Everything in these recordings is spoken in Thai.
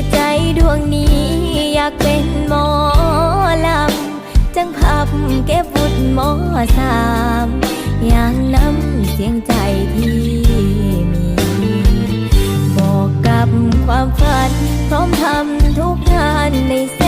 คือใจดวงนี้อยากเป็นหมอลำ จังพับเก็บบุตรหมอสามอย่างน้ำเสียงใจที่มี บอกกับความฝัน พร้อมทำทุกงานในเส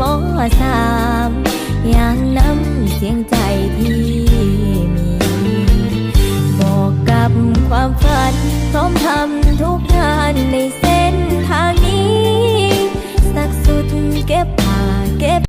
มอสามอย่างน้ำเสียงใจที่มี บอกกับความฝันพร้อมทำทุกงานใน